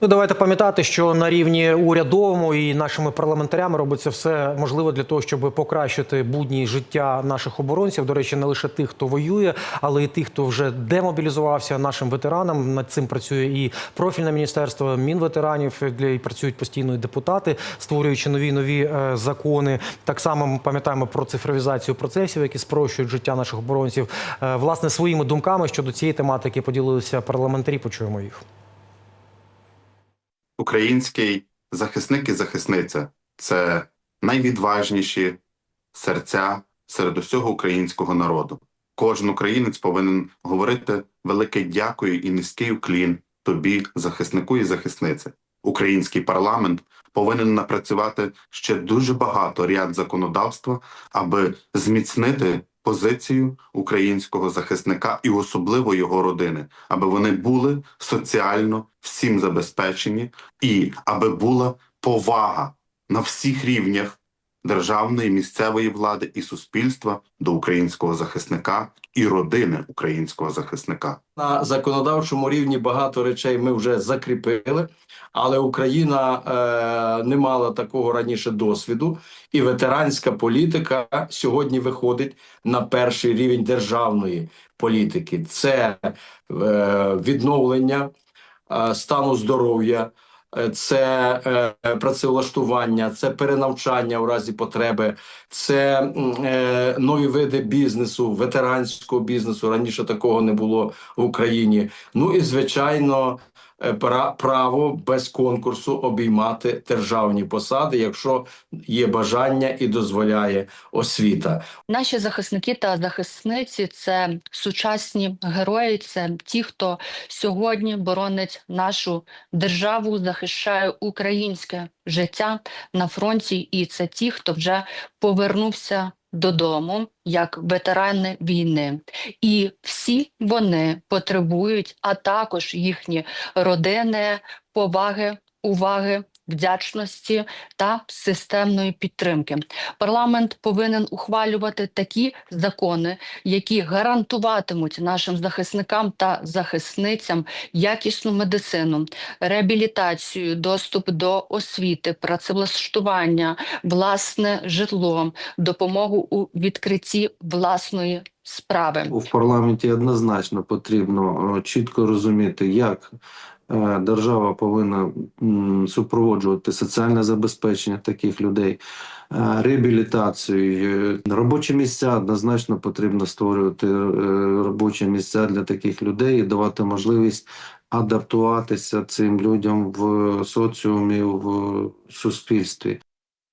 Ну, давайте пам'ятати, що на рівні урядовому і нашими парламентарями робиться все можливе для того, щоб покращити будні життя наших оборонців. До речі, не лише тих, хто воює, але й тих, хто вже демобілізувався нашим ветеранам. Над цим працює і профільне міністерство мінветеранів, і працюють постійно і депутати, створюючи нові нові е, закони. Так само ми пам'ятаємо про цифровізацію процесів, які спрощують життя наших оборонців. Е, власне, своїми думками щодо цієї тематики поділилися парламентарі. Почуємо їх. Український захисник і захисниця це найвідважніші серця серед усього українського народу. Кожен українець повинен говорити велике дякую і низький уклін тобі, захиснику і захисниці. Український парламент повинен напрацювати ще дуже багато ряд законодавства, аби зміцнити позицію українського захисника і особливо його родини, аби вони були соціально всім забезпечені, і аби була повага на всіх рівнях державної, місцевої влади і суспільства до українського захисника і родини українського захисника. На законодавчому рівні багато речей ми вже закріпили, але Україна е, не мала такого раніше досвіду, і ветеранська політика сьогодні виходить на перший рівень державної політики. Це е, відновлення е, стану здоров'я. Е, Це е, працевлаштування, це перенавчання у разі потреби, це е, нові види бізнесу, ветеранського бізнесу. Раніше такого не було в Україні. Ну і звичайно, е, право без конкурсу обіймати державні посади, якщо є бажання і дозволяє освіта. Наші захисники та захисниці це сучасні герої, це ті, хто сьогодні боронить нашу державу, захищає українське життя на фронті, і це ті, хто вже повернувся додому як ветерани війни. І всі вони потребують, а також їхні родини, поваги, уваги. Вдячності та системної підтримки парламент повинен ухвалювати такі закони, які гарантуватимуть нашим захисникам та захисницям якісну медицину, реабілітацію, доступ до освіти, працевлаштування, власне житло, допомогу у відкритті власної справи. В парламенті однозначно потрібно е, чітко розуміти, як держава повинна супроводжувати соціальне забезпечення таких людей, е, реабілітацію. Е, Робочі місця однозначно потрібно створювати е, робочі місця для таких людей і давати можливість адаптуватися цим людям в соціумі, в суспільстві.